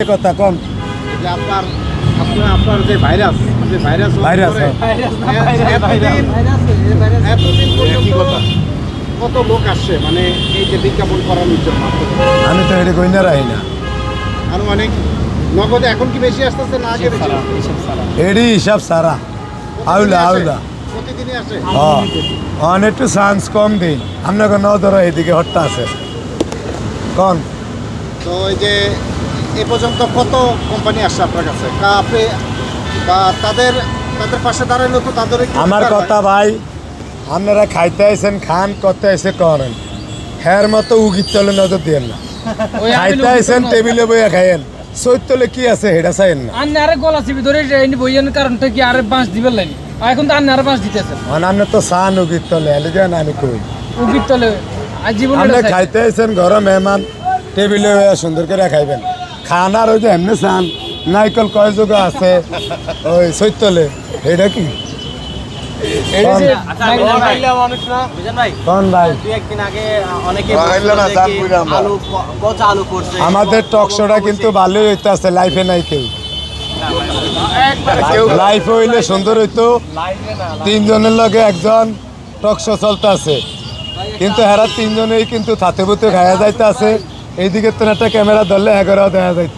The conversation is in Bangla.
কথা কম যে আপনার আপনার ভাইরাস ভাইরাস ভাইরাস, হ্যাঁ। কত লোক আসছে মানে এই যে বিজ্ঞাপন করানোর জন্য আপনাদের? আমি তো এটা কই না রাহি না আনুমানিক নগদে এখন কি বেশি আসতেছে না আগে বেশি? এডি হিসাব সারা আউলা আউলা প্রতিদিনই আসে হ্যাঁ অন একটু চান্স কম দিন আপনাকে ন ধরো এদিকে হট্টা আছে কন তো এই যে এ পর্যন্ত কত কোম্পানি আসছে আপনার কাছে? আপনি বা তাদের তাদের পাশে দাঁড়ালে তো তাদের আমার কথা ভাই আপনারা খাইতে আইছেন খান করতে এসে করেন। হ্যার মতো উগিত চলে নজর দিয়েন না। খাইতে আইছেন টেবিলে বইয়া খাইয়েন। চৈতলে কি আছে হেডা চাইেন না। আন্নে আরে গলা চিপি ধরে এনে বইয়ানোর কারণটা কি আরে বাঁশ দিবেন লাইনি আর এখন তো আন্নে আরে বাঁশ দিতেছে অনান্য তো চান উগিত তলে এলে যান আমি কই? উগির তলে জীবনে খাইতে আইছেন ঘর মেহমান টেবিলে বইয়া সুন্দর করে খাইবেন। খান আর ওই যে এমনি চান নাইকল কয় যোগ আছে ওই সৈতলে এটা কি? করছে আমাদের টক শোটা কিন্তু ভালোই হইতে আছে লাইফে নাই কেউ। লাইফ হইলে সুন্দর হইতো। তিনজনের লগে একজন টক শো চলতে আছে কিন্তু হেরা তিনজনেই কিন্তু থাতে বুতে খায়া যাইতে আছে এইদিকে তো একটা ক্যামেরা ধরলে এগারো দেখা যাইতো।